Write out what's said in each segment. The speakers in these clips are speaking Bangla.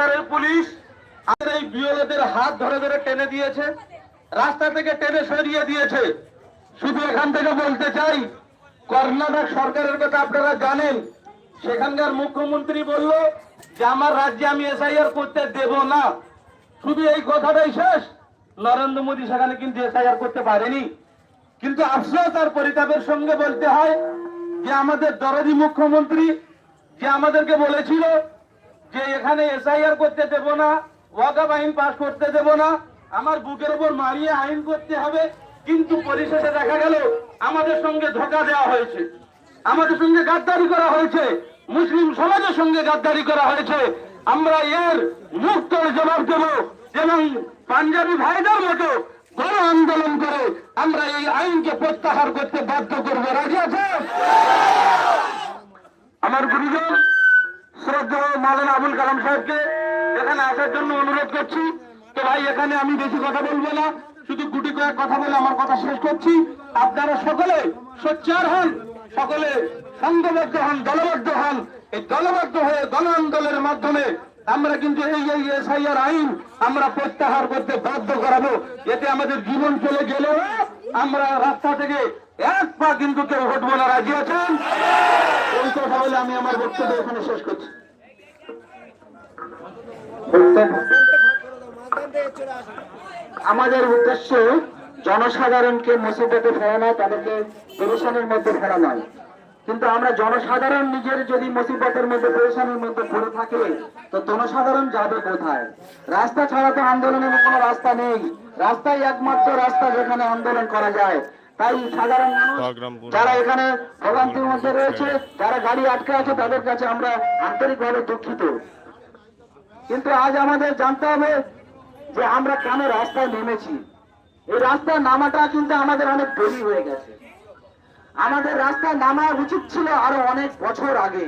সরকারের পুলিশ আমাদের এই বিওলেদের হাত ধরে ধরে টেনে দিয়েছে, রাস্তা থেকে টেনে সরিয়ে দিয়েছে। শুধু এখান থেকে বলতে চাই, কর্ণাটক সরকারের কথা আপনারা জানেন, সেখানকার মুখ্যমন্ত্রী বলল যে, আমার রাজ্যে আমি এসআইআর করতে দেব না। শুধু এই কথাটাই শেষ। নরেন্দ্র মোদী সেখানে কিন্তু এসআইআর করতে পারেনি। কিন্তু আফসোস আর পরিতাপের সঙ্গে বলতে হয় যে, আমাদের দরদি মুখ্যমন্ত্রী যে আমাদেরকে বলেছিল যে এখানে এসআইআর করতে দেব না ওয়াকাব আইন পাশ করতে দেব না, আমার বুকের উপর মারিয়ে আইন করতে হবে। কিন্তু পরিশেষে দেখা গেল, আমাদের সঙ্গে ধোকা দেওয়া হয়েছে। আমাদের সঙ্গে গাদ্দারি করা হয়েছে। মুসলিম সমাজের সঙ্গে গাদ্দারি করা হয়েছে। আমরা এর মুক্ত জবাব দেব এবং পাঞ্জাবি ভাইদের মতো গণ আন্দোলন করে আমরা এই আইনকে প্রত্যাহার করতে বাধ্য করব। রাজি আছে আমার গুরুজন আবুল কালাম সাহেবকে এখানে আসার জন্য অনুরোধ করছি। তো ভাই, এখানে আমি বেশি কথা বলব না। শুধু গুটি কয়েক কথা বলে আমার কথা শেষ করছি। আপনারা সকলে সোচ্চার হন, সকলে সংঘবদ্ধ হন, দলবদ্ধ হন। এই দলবদ্ধ হয়ে গণ আন্দোলনের মাধ্যমে আমরা কিন্তু এই এই এসআইআর আইন আমরা প্রত্যাহার করতে বাধ্য করাবো। এতে আমাদের জীবন চলে গেলেও আমরা রাস্তা থেকে এক পা কিন্তু কেউ হটবো না রাজি আছেন এই কথা বলে আমি আমার বক্তব্য এখানে শেষ করছি। আমাদের উদ্দেশ্য, জনসাধারণকে মুসিবতে ফেরা নয়, তাদেরকে পেরেশানের মধ্যে ফেরা নয়। কিন্তু আমরা জনসাধারণ নিজের যদি মুসিবতের মধ্যে পেরেশানের মধ্যে পড়ে থাকে, তো জনসাধারণ যাবে কোথায়? রাস্তা ছাড়া তো আন্দোলনের কোনো রাস্তা নেই। রাস্তাই একমাত্র রাস্তা যেখানে আন্দোলন করা যায়। তাই সাধারণ মানুষ যারা এখানে ভোগান্তির মধ্যে রয়েছে যারা গাড়ি আটকে আছে তাদের কাছে আমরা আন্তরিকভাবে দুঃখিত। কিন্তু আজ আমাদের জানতে হবে যে আমরা কেন রাস্তায় নেমেছি। এই রাস্তায় নামাটা কিন্তু আমাদের অনেক দেরি হয়ে গেছে। আমাদের রাস্তায় নামা উচিত ছিল আরও অনেক বছর আগে।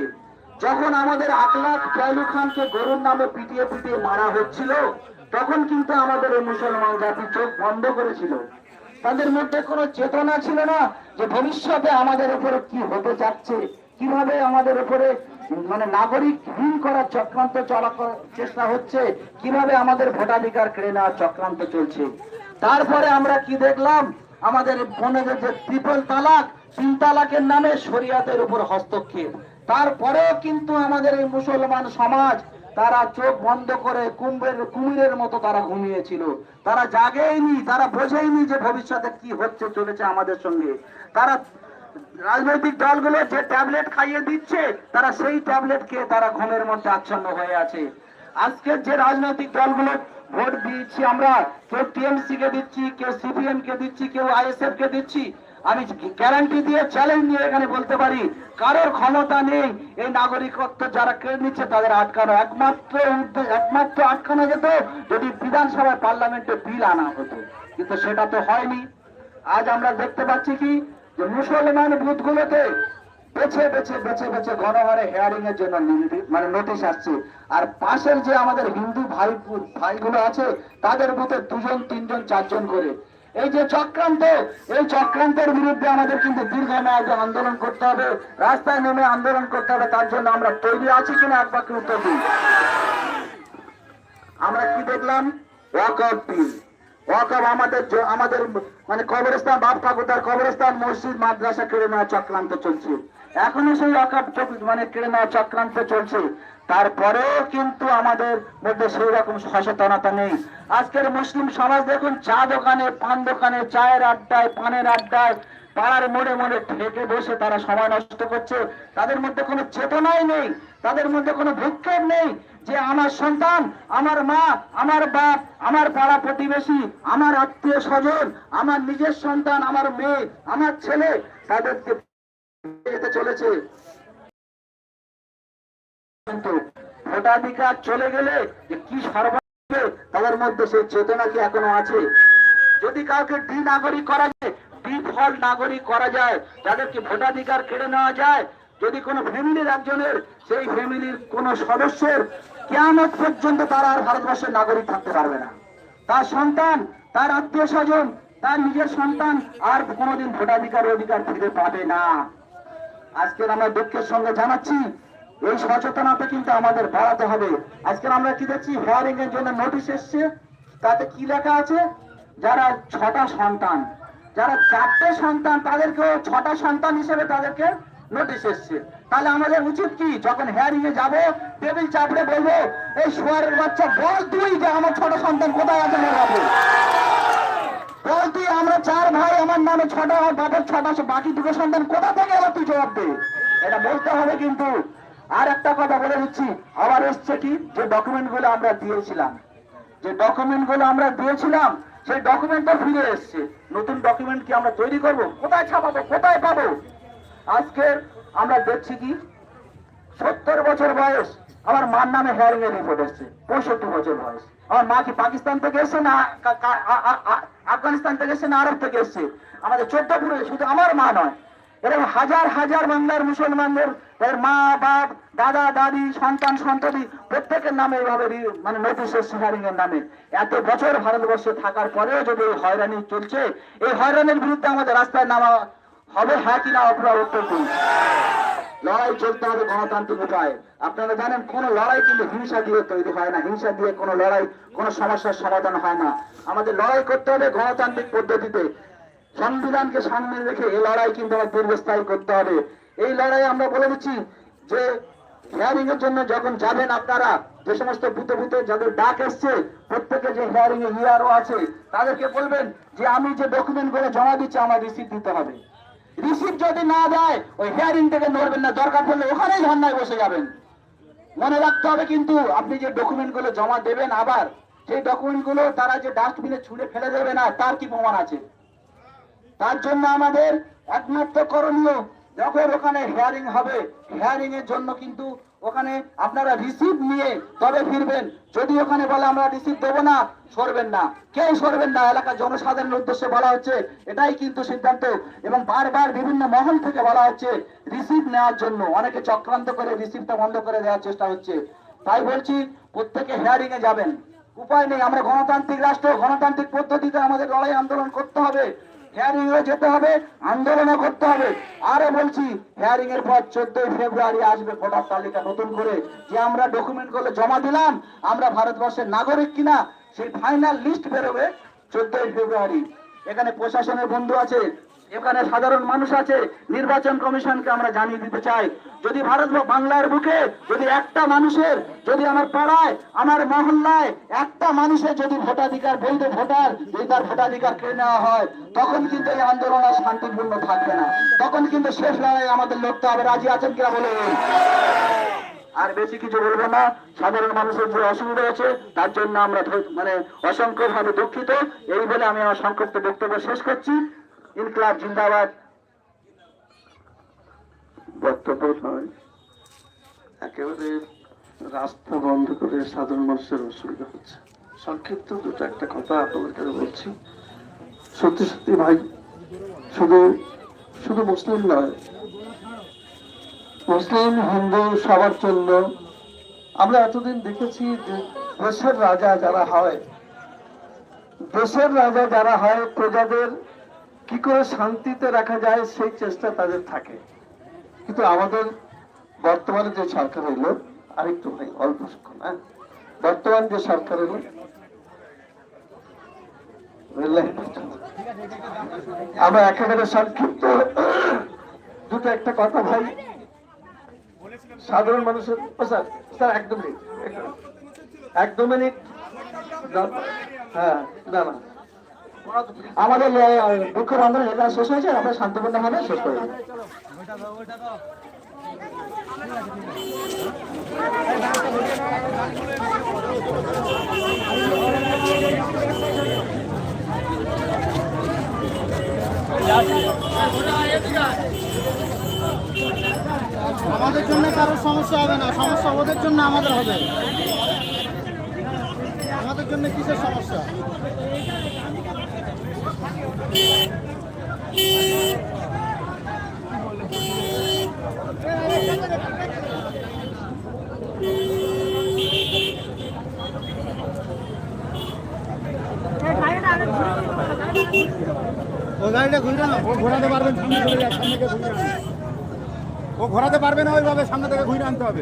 যখন আমাদের আকলাক ফয়লু খানকে গরুর নামে পিটিয়ে পিটিয়ে মারা হচ্ছিল তখন কিন্তু আমাদের এই মুসলমান জাতি চোখ বন্ধ করেছিল। তাদের মধ্যে কোনো চেতনা ছিল না যে ভবিষ্যতে আমাদের উপরে কি হতে যাচ্ছে, কীভাবে আমাদের উপরে মানে নাগরিক হীন করার চক্রান্ত চলা চেষ্টা হচ্ছে, কীভাবে আমাদের ভোটাধিকার কেড়ে নেওয়ার চক্রান্ত চলছে। তারপরে আমরা কি দেখলাম? আমাদের বনেদের যে ট্রিপল তালাক, তিন তালাকের নামে শরিয়াতের উপর হস্তক্ষেপ। তারপরেও কিন্তু আমাদের এই মুসলমান সমাজ তারা চোখ বন্ধ করে কুম্ভের, কুমিরের মতো তারা ঘুমিয়েছিল। তারা জাগেইনি, তারা বোঝেইনি যে ভবিষ্যতে কি হচ্ছে, চলেছে আমাদের সঙ্গে। তারা রাজনৈতিক দলগুলো যে ট্যাবলেট খাইয়ে দিচ্ছে, তারা সেই ট্যাবলেট খেয়ে তারা ঘুমের মধ্যে আচ্ছন্ন হয়ে আছে। আজকের যে রাজনৈতিক দলগুলো ভোট দিচ্ছি আমরা, কেউ টিএমসি কে দিচ্ছি, কেউ সিপিএম কে দিচ্ছি, কেউ আইএসএফ কে দিচ্ছি আমি গ্যারান্টি দিয়ে চ্যালেঞ্জ নিয়ে এখানে বলতে পারি, কারোর ক্ষমতা নেই, এই নাগরিকত্ব যারা কেড়ে নিচ্ছে তাদের আটকানো। একমাত্র একমাত্র আটকানো যেত যদি বিধানসভায় পার্লামেন্টে বিল আনা হতো। কিন্তু সেটা তো হয়নি। আজ আমরা দেখতে পাচ্ছি কি, যে মুসলমান বুথগুলোতে বেছে বেছে বেছে বেছে গণহারে হেয়ারিং এর জন্য মানে নোটিশ আসছে। আর পাশের যে আমাদের হিন্দু ভাই, ভাইগুলো আছে, তাদের বুথে দুজন, তিনজন, চারজন করে এই যে চক্রান্ত, এই চক্রান্তের বিরুদ্ধে আমাদের কিন্তু দীর্ঘ মেয়াদে আন্দোলন করতে হবে, রাস্তায় নেমে আন্দোলন করতে হবে, তার জন্য আমরা তৈরি আছি কিনা এক বাক্য উত্তর দিই। আমরা কি দেখলাম? আমাদের আমাদের মানে কবরস্থান, বাপ ঠাকুরদার কবরস্থান, মসজিদ, মাদ্রাসা, কেড়ে নেওয়া চক্রান্ত চলছে। এখনও সেই ওয়াকআপ মানে কেড়ে নেওয়া চক্রান্ত চলছে। তারপরেও কিন্তু আমাদের মধ্যে সেই রকম সচেতনতা নেই। আজকের মুসলিম সমাজ দেখুন, চা দোকানে, পান দোকানে, চায়ের আড্ডায়, পানের আড্ডায়, পাড়ার মোড়ে মোড়ে ঠেকে বসে তারা সময় নষ্ট করছে। তাদের মধ্যে কোনো চেতনাই নেই, তাদের মধ্যে কোনো ভূক্ষেপ নেই যে আমার সন্তান, আমার মা, আমার বাপ, আমার পাড়া প্রতিবেশী, আমার আত্মীয় স্বজন, আমার নিজের সন্তান, আমার মেয়ে, আমার ছেলে, তাদেরকে যেতে চলেছে। ভোটাধিকার চলে গেলে যে কি সর্বাধিক তাদের মধ্যে সেই চেতনা কি এখনও আছে? যদি কাউকে ডি নাগরিক করা যায়, ডিফল্ট নাগরিক করা যায়, যাদেরকে ভোটাধিকার কেড়ে নেওয়া যায়, যদি কোনো ফ্যামিলির একজনের, সেই ফ্যামিলির কোন সদস্যের কেয়ামত পর্যন্ত তারা আর ভারতবর্ষের নাগরিক থাকতে পারবে না। তার সন্তান, তার আত্মীয় স্বজন, তার নিজের সন্তান আর কোনোদিন ভোটাধিকার অধিকার ফিরে পাবে না। আজকের আমরা দুঃখের সঙ্গে জানাচ্ছি, এই সচেতনতা কিন্তু আমাদের বাড়াতে হবে। আজকে আমরা কি দেখছি হেয়ারিং এর জন্য নোটিশ এসছে। তাতে কি লেখা আছে? যারা ছটা সন্তান, যারা চারটে সন্তান, তাদেরকেও ছটা সন্তান হিসেবে তাদেরকে নোটিশ এসছে। তাহলে আমাদের উচিত কি, যখন হেয়ারিং এ যাব, টেবিল চাপড়ে বলব, এই শোয়ারের বাচ্চা বল তুই যে আমার ছোট সন্তান কোথায় আছে? আমার বল তুই আমরা চার ভাই, আমার নামে ছটা আমার বাবার ছটা বাকি দুটো সন্তান কোথা থেকে এলো? তুই জবাব দে। এটা বলতে হবে কিন্তু। আর একটা কথা বলে দিচ্ছি, আবার এসছে কি? যে ডকুমেন্টগুলো আমরা দিয়েছিলাম। যে ডকুমেন্টগুলো আমরা দিয়েছিলাম, সেই ডকুমেন্ট তো ফিরে এসছে। নতুন ডকুমেন্ট কি আমরা তৈরি করব? কোথায় ছাপাবো? কোথায় পাবো? আজকে আমরা দেখছি কি? সত্তর বছর বয়স, আমার মার নামে হেয়ারিং এর রিপোর্ট এসছে। পঁয়ষট্টি বছর বয়স। আমার মা কি পাকিস্তান থেকে এসছে না আফগানিস্তান থেকে এসছে না আরব থেকে এসছে। আমাদের চোদ্দপুরে শুধু আমার মা নয় এরকম হাজার হাজার বাংলার মুসলমানদের এর মা, বাপ, দাদা, দাদি, সন্তান, সন্ততি, প্রত্যেকের নামে এইভাবে মানে নোটিশ এসছে হেয়ারিং এর নামে। এত বছর ভারতবর্ষে থাকার পরেও যদি এই হয়রানি চলছে, এই হয়রানির বিরুদ্ধে আমাদের রাস্তায় নামা হবে হ্যাঁ কিনা আপনারা উত্তর দিন। লড়াই চলতে হবে গণতান্ত্রিক উপায়ে। আপনারা জানেন, কোন লড়াই কিন্তু হিংসা দিয়ে তৈরি হয় না। হিংসা দিয়ে কোনো লড়াই, কোনো সমস্যার সমাধান হয় না। আমাদের লড়াই করতে হবে গণতান্ত্রিক পদ্ধতিতে। সংবিধানকে সামনে রেখে এই লড়াই কিন্তু আমার দীর্ঘস্থায়ী করতে হবে। এই লড়াই আমরা বলে দিচ্ছি যে হিয়ারিং এর জন্য যখন যাবেন আপনারা, যে সমস্ত বুথে বুথে যাদের ডাক এসছে, প্রত্যেকে যে হিয়ারিং এ হিয়ারও আছে, তাদেরকে বলবেন যে, আমি যে ডকুমেন্টগুলো জমা দিচ্ছি, আমার রিসিপ্ট দিতে হবে। রিসিপ্ট যদি না দেয়, ওই হিয়ারিং থেকে নড়বেন না, দরকার পড়লে ওখানেই ধর্নায় বসে যাবেন। মনে রাখতে হবে কিন্তু আপনি যে ডকুমেন্টগুলো জমা দেবেন আবার, সেই ডকুমেন্টগুলো তারা যে ডাস্টবিনে ছুঁড়ে ফেলে দেবে না, তার কি প্রমাণ আছে? তার জন্য আমাদের একমাত্র করণীয়, যখন ওখানে হেয়ারিং হবে হেয়ারিং এর জন্য কিন্তু ওখানে আপনারা রিসিভ নিয়ে তবে ফিরবেন। যদি ওখানে বলে আমরা রিসিভ দেবো না, সরবেন না। কেউ সরবেন না, এলাকার জনসাধারণের উদ্দেশ্যে বলা হচ্ছে। এটাই কিন্তু সিদ্ধান্ত। এবং বারবার বিভিন্ন মহল থেকে বলা হচ্ছে রিসিভ নেওয়ার জন্য। অনেকে চক্রান্ত করে রিসিভটা বন্ধ করে দেওয়ার চেষ্টা হচ্ছে। তাই বলছি, প্রত্যেকে হেয়ারিং এ যাবেন। উপায় নেই, আমরা গণতান্ত্রিক রাষ্ট্র, গণতান্ত্রিক পদ্ধতিতে আমাদের লড়াই আন্দোলন করতে হবে। হেয়ারিং এ যেতে হবে, আন্দোলনও করতে হবে। আরও বলছি হেয়ারিং এর পর চোদ্দই ফেব্রুয়ারি আসবে ভোটার তালিকা নতুন করে। যে আমরা ডকুমেন্টগুলো জমা দিলাম, আমরা ভারতবর্ষের নাগরিক কিনা, সেই ফাইনাল লিস্ট বেরোবে চোদ্দই ফেব্রুয়ারি। এখানে প্রশাসনের বন্ধু আছে এখানে সাধারণ মানুষ আছে, নির্বাচন কমিশনকে আমরা জানিয়ে দিতে চাই। যদি ভারত বাংলার বুকে যদি একটা মানুষের যদি আমার পাড়ায়, আমার মহল্লায় একটা মানুষের যদি ভোটাধিকার, বৈধ ভোটার যদি তার ভোটাধিকার কেড়ে নেওয়া হয়, তখন কিন্তু এই আন্দোলন আর শান্তিপূর্ণ থাকবে না। তখন কিন্তু শেষ লড়াই আমাদের লড়তে হবে। রাজি আছেন কিনা বলে আর বেশি কিছু বলব না। সাধারণ মানুষের যে অসুবিধা আছে তার জন্য আমরা মানে অসংখ্য ভাবে দুঃখিত। এই বলে আমি আমার সংক্ষিপ্ত বক্তব্য শেষ করছি। ইনকলাব জিন্দাবাদ। বক্তব্য একেবারে রাস্তা বন্ধ করে সাধারণ মানুষের অসুবিধা হচ্ছে। সংক্ষিপ্ত দুটো একটা কথা আপনাদের বলছি। সত্যি সত্যি ভাই, শুধু শুধু মুসলিম নয়, মুসলিম, হিন্দু সবার জন্য আমরা এতদিন দেখেছি যে দেশের রাজা যারা হয়, দেশের রাজা যারা হয় প্রজাদের কি করে শান্তিতে রাখা যায় সেই চেষ্টা তাদের থাকে। কিন্তু আমাদের বর্তমানে যে সরকার এলো আরেকটু ভাই, অল্প সংখ্যক হ্যাঁ? বর্তমান যে সরকার পর্যন্ত। আমরা একেবারে সংক্ষিপ্ত। দুটো একটা কথা ভাই। সাধারণ মানুষের স্যার স্যার একদম মিনিট, এক দু মিনিট। হ্যাঁ না না। আমাদের বিক্ষোভ আন্দোলন এখানে শেষ হয়েছে, আমরা শান্তিপূর্ণ ভাবে শেষ করে আমাদের জন্য কারোর সমস্যা হবে না, সমস্যা ওদের জন্য আমাদের হবে। আমাদের জন্য কিসের সমস্যা? ওই গাড়িটা ঘুরে না ও ঘোরাতে পারবেন সামনে চলে যায় সামনে গিয়ে ঘুরে। ও ও ঘোরাতে পারবে না ওইভাবে সামনে থেকে ঘুরে আনতে হবে।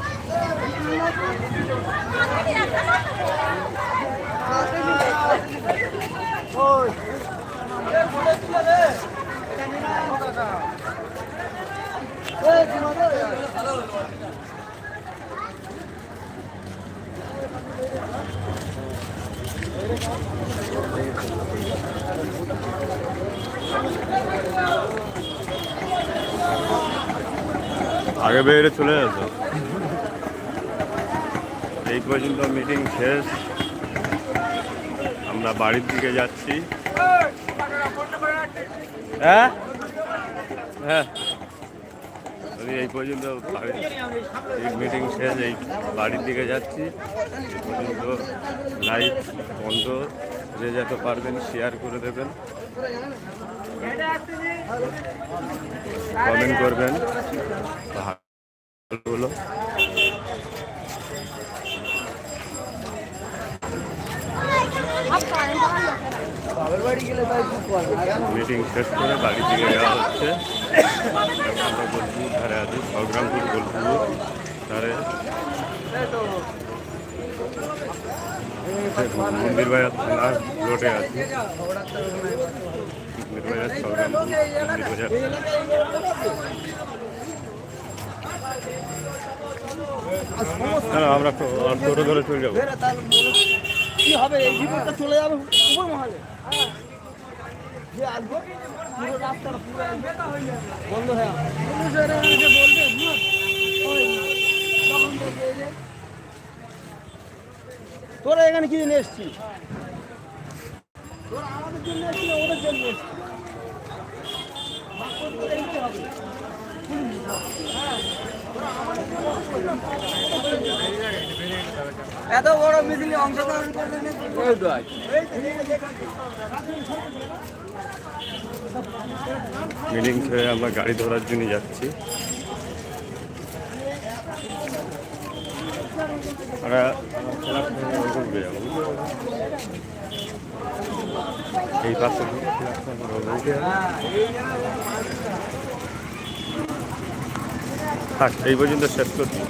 আগে বেরিয়ে চলে যেত এই পর্যন্ত মিটিং শেষ। আমরা বাড়ির দিকে যাচ্ছি। হ্যাঁ? হ্যাঁ। এই পর্যন্ত বাড়ি- এই মিটিং শেষ, এই বাড়ির দিকে যাচ্ছি। এই পর্যন্ত লাইভ বন্ধ। যে যেতে পারবেন শেয়ার করে দেবেন। কমেন্ট করবেন। ভালো মিটিং শেষ করে বাড়ি দিকে যাওয়া হচ্ছে। আমরা বোলপুর ধারে আছি সংগ্রামপুর বোলপুর ধারে মন্দির বাজার থানার রোডে আছি মন্দির বাজার সংগ্রামপুর মন্দির বাজার হবে? চলে বন্ধ হয়ে যাবে। পুলিশ এরা এসে বলবে, "না, ওই, তখন বলবে এই যে, তোরা এখানে কি জন্য আমাদের জন্য। এত বড় অংশগ্রহণ মিটিং ছেড়ে আমরা গাড়ি ধরার জন্য যাচ্ছি। এই পাশে ঘুরে আমরা ওদিকে যাব। থাক এই পর্যন্ত শেষ করছি।